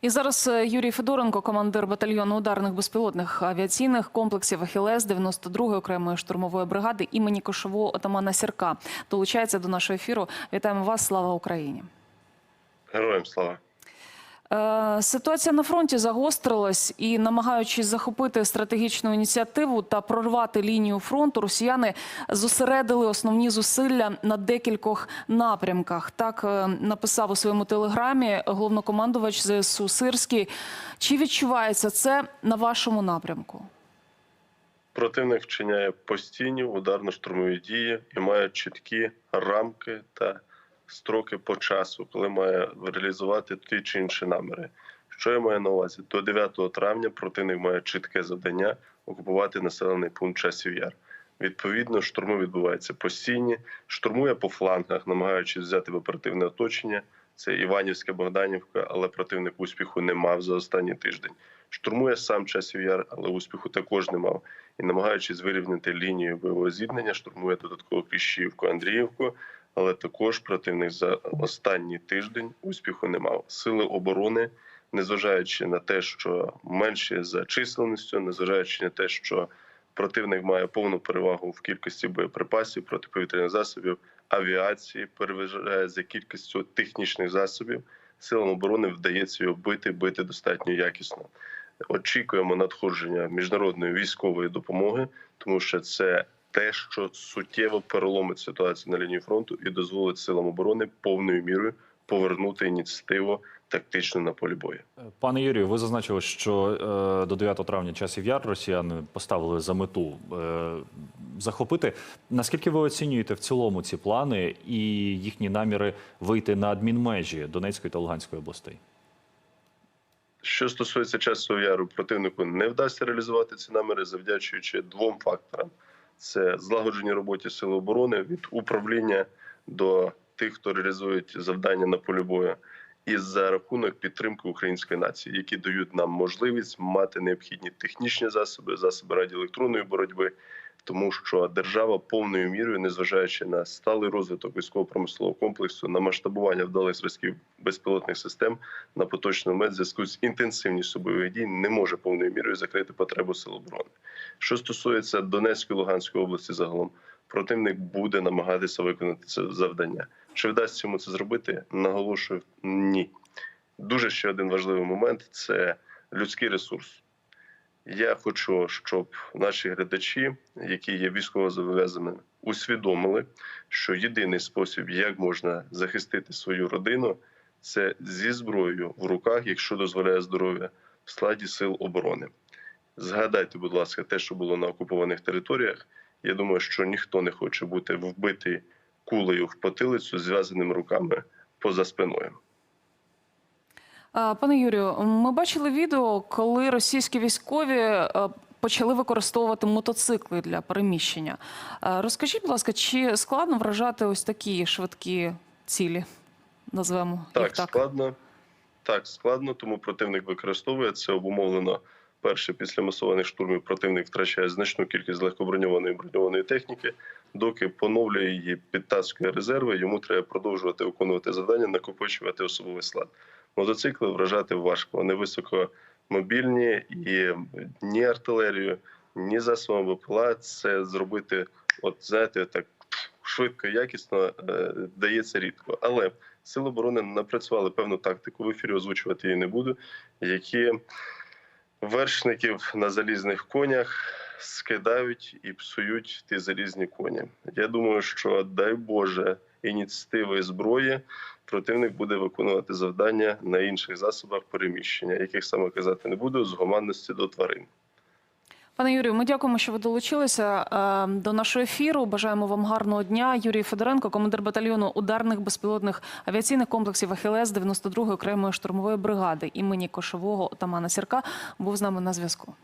І зараз е, Юрій Федоренко, командир батальйону ударних безпілотних авіаційних комплексів «Ахілес» 92-ї окремої штурмової бригади імені Кошового отамана Сірка, долучається до нашого ефіру. Вітаємо вас! Слава Україні! Героям слава. Е, Ситуація на фронті загострилась і, намагаючись захопити стратегічну ініціативу та прорвати лінію фронту, росіяни зосередили основні зусилля на декількох напрямках. Так е, написав у своєму телеграмі головнокомандувач ЗСУ Сирський. Чи відчувається це на вашому напрямку? Противник вчиняє постійні ударно-штурмові дії і має чіткі рамки та строки по часу, коли має реалізувати ті чи інші наміри. Що я маю на увазі? До 9 травня противник має чітке завдання окупувати населений пункт часів яр. Відповідно, штурми відбуваються постійні, штурмує по флангах, намагаючись взяти в оперативне оточення. Це Іванівська, Богданівка, але противник успіху не мав за останній тиждень. Штурмує сам часів яр, але успіху також не мав. І намагаючись вирівняти лінію бойового зіткнення, штурмує додатково Кліщівку, Андріївку, але також противник за останній тиждень успіху не мав. Сили оборони, незважаючи на те, що менші за численністю, незважаючи на те, що противник має повну перевагу в кількості боєприпасів, протиповітряних засобів, авіації, переважає за кількістю технічних засобів. Силам оборони вдається його бити, бити достатньо якісно. Очікуємо надходження міжнародної військової допомоги, тому що це те, що суттєво переломить ситуацію на лінії фронту і дозволить силам оборони повною мірою повернути ініціативу тактично на полі бою. Пане Юрію, ви зазначили, що е, до 9 травня часів яр росіяни поставили за мету е, захопити. Наскільки ви оцінюєте в цілому ці плани і їхні наміри вийти на адмінмежі Донецької та Луганської областей? Що стосується часу яру, противнику не вдасться реалізувати ці наміри, завдячуючи двом факторам: це злагодження роботі сили оборони від управління до тих, хто реалізують завдання на полі бою, і за рахунок підтримки української нації, які дають нам можливість мати необхідні технічні засоби, засоби радіоелектронної боротьби. Тому що держава повною мірою, незважаючи на сталий розвиток військово-промислового комплексу, на масштабування вдалих зразків безпілотних систем на поточний момент в зв'язку з інтенсивністю бойових дій не може повною мірою закрити потребу сил оборони. Що стосується Донецької Луганської області, загалом противник буде намагатися виконати це завдання. Чи вдасться йому це зробити? Наголошую ні. Дуже ще один важливий момент це людський ресурс. Я хочу, щоб наші глядачі, які є військово зобов'язаними, усвідомили, що єдиний спосіб, як можна захистити свою родину, це зі зброєю в руках, якщо дозволяє здоров'я, в складі сил оборони. Згадайте, будь ласка, те, що було на окупованих територіях. Я думаю, що ніхто не хоче бути вбитий кулею в потилицю зв'язаними руками поза спиною. Пане Юрію, ми бачили відео, коли російські військові е, почали використовувати мотоцикли для переміщення. Е, Розкажіть, будь ласка, чи складно вражати ось такі швидкі цілі? Назвемо Так, їх так. складно. Так, складно, тому противник використовує це обумовлено. Перше, після масованих штурмів противник втрачає значну кількість легкоброньованої броньованої техніки. Доки поновлює її, підтаскує резерви, йому треба продовжувати виконувати завдання, накопичувати особовий склад. Мотоцикли вражати важко. Вони високомобільні і ні артилерію, ні засобами БПЛА це зробити, от знаєте, так швидко, якісно е, дається рідко. Але сили оборони напрацювали певну тактику. В ефірі озвучувати її не буду, які вершників на залізних конях скидають і псують ті залізні коні. Я думаю, що дай Боже ініціативи і зброї противник буде виконувати завдання на інших засобах переміщення, яких саме казати не буду, з гуманності до тварин. Пане Юрію, ми дякуємо, що ви долучилися е, до нашого ефіру. Бажаємо вам гарного дня. Юрій Федоренко, командир батальйону ударних безпілотних авіаційних комплексів «Ахілес» 92-ї окремої штурмової бригади імені Кошового отамана Сірка, був з нами на зв'язку.